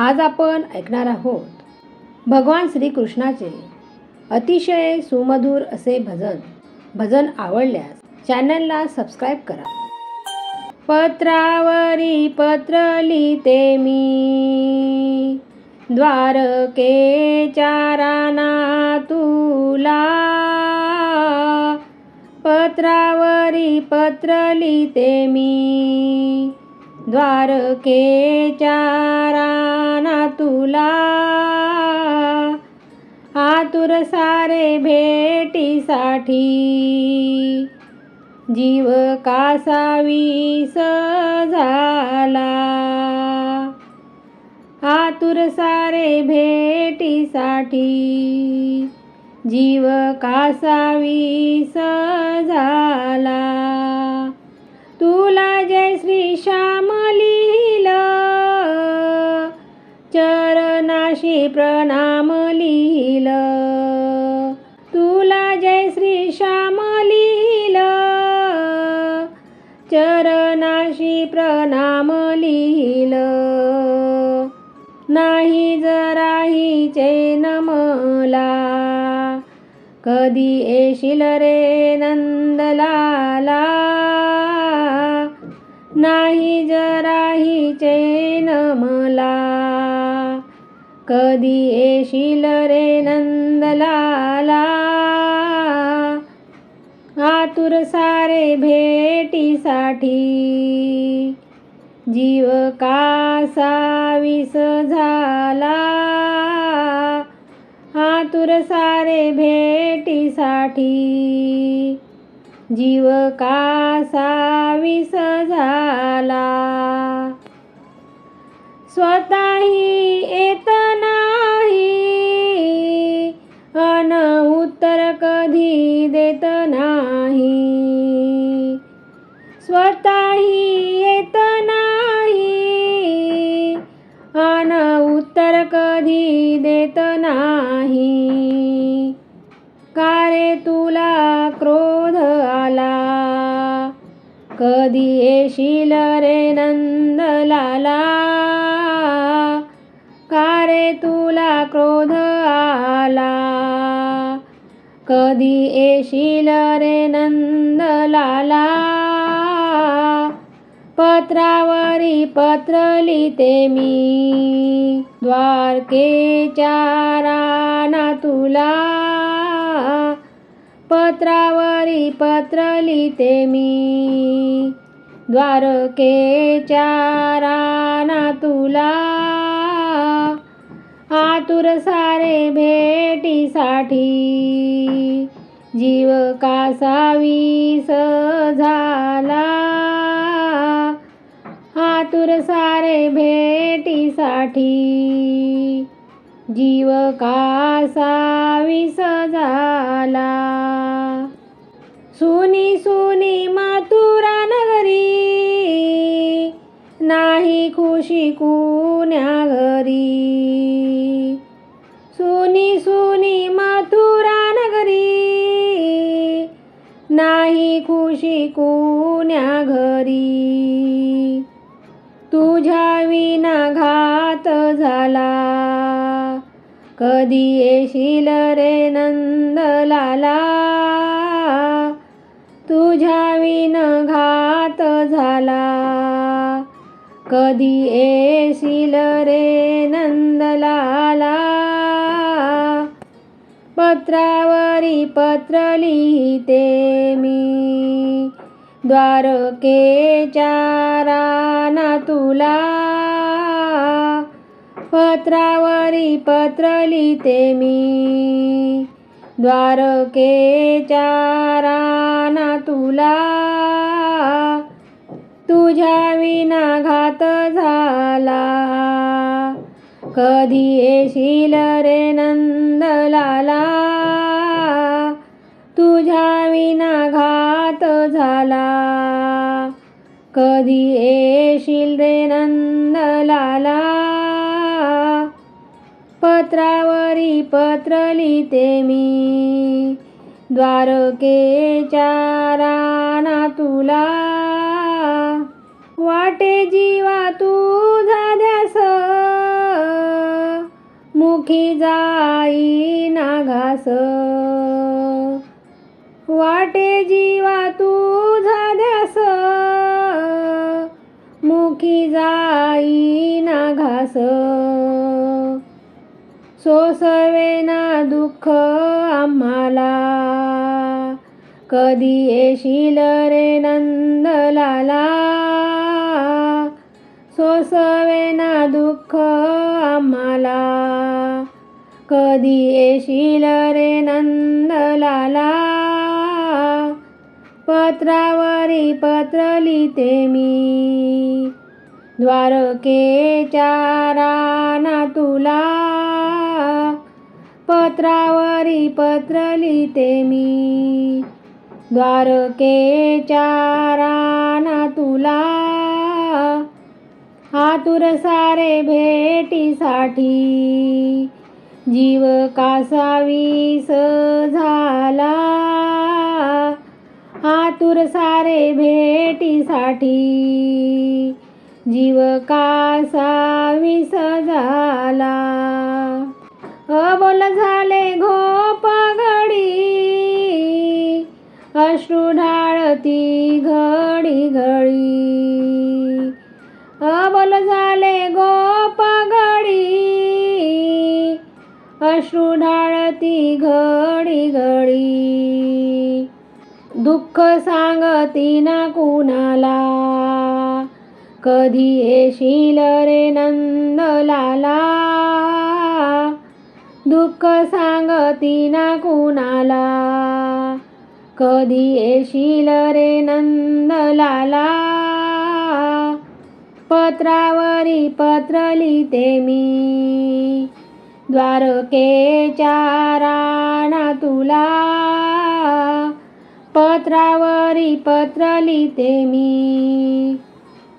आज आपण ऐकणार आहोत भगवान श्रीकृष्णाचे अतिशय सुमधुर असे भजन. भजन आवडल्यास चॅनलला सबस्क्राईब करा. पत्रावरी पत्र लिहिते मी. द्वारकेच्या राना तुला पत्रावरी पत्र लिहिते मी. द्वारकेच्या राना तुला. आतुर सारे भेटीसाठी. जीव कासावीस झाला आतुर सारे भेटीसाठी. जीव कासावीस झाला तुला जय श्री श्याम. चरणाशी प्रणाम लिहिलं तुला जय श्री श्याम लिहिलं चरणाशी प्रणाम लिहिलं नाही जराही चैन मला. कधी येशील रे नंदलाला? नाही जराही चैन मला. कधी येशील रे नंदलाला? आतुर सारे भेटीसाठी. जीव कासावीस झाला. आतुर सारे भेटीसाठी. जीव कासावीस झाला. स्वतःही कोणी देत नाही. स्वतःही येत नाही. अन उत्तर कधी देत नाही. का रे तुला क्रोध आला? कधी येशील रे नंदलाला? का रे तुला क्रोध आला? कधी येशील रे नंदलाला? पत्रावरी पत्र लिहिते मी द्वारकेच्या राना तुला. पत्रावरी पत्र लिहिते मी द्वारकेच्या राना तुला. आतुर सारे भेटीसाठी. जीव कासावीस झाला आतुर सारे भेटीसाठी. जीव कासावीस झाला सुनी सुनी मथुरा नगरी. नाही खुशी कुण्या घरी. नाही कुण्या घरी? तुझ्या विना घात झाला. कधी येशील रे नंदलाला? तुझ्या विन घात झाला. कधी येशील रे नंदलाला पत्रावरी पत्र लिहिते मी. द्वारकेच्या राना तुला. पत्रावरी पत्र लिहिते मी. द्वारकेच्या राना तुला. तुझ्या विना घात झाला. कधी येशील रे नंद झाला कधी येशील रे नंदलाला? पत्रावरी पत्र लिहिते मी. द्वारकेच्या राना तुला. वाटे जीवा तुझा ध्यास मुखी जाई नाघास वाटे जीवा तू मुखी जाई ना घास. सोसवे ना दुःख आम्हाला. कधी येशील रे नंदलाला? सोसवे ना दुःख आम्हाला. कधी येशील रे नंदलाला? पत्रावरी पत्र लिहिते मी. द्वारकेच्या राना तुला. पत्रावरी पत्र लिहिते मी. द्वारकेच्या राना तुला. आतुर सारे भेटीसाठी. जीव कासावीस झाला. आतुर सारे भेटीसाठी. जीव कासावीस झाला. अबोल झाले घोप घडी. अश्रू ढाळती घडी घडी. अबोल झाले गोप घडी. अश्रू ढाळती घडी घडी. दुःख सांगती ना कुणाला. कधी येशील रे नंदलाला? दुःख सांगती ना कुणाला? कधी येशील रे नंदलाला? पत्रावरी पत्र लिहिते मी. द्वारकेच्या राणा तुला. पत्रावरी पत्र लिहिते मी.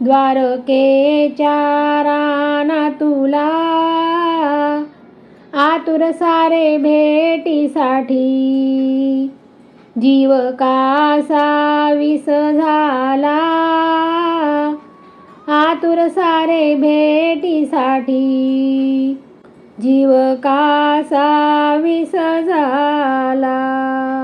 द्वारकेच्या राना तुला. आतुर सारे भेटीसाठी. जीव कासा विस झाला. आतुर सारे भेटीसाठी. जीव कासा विस झाला.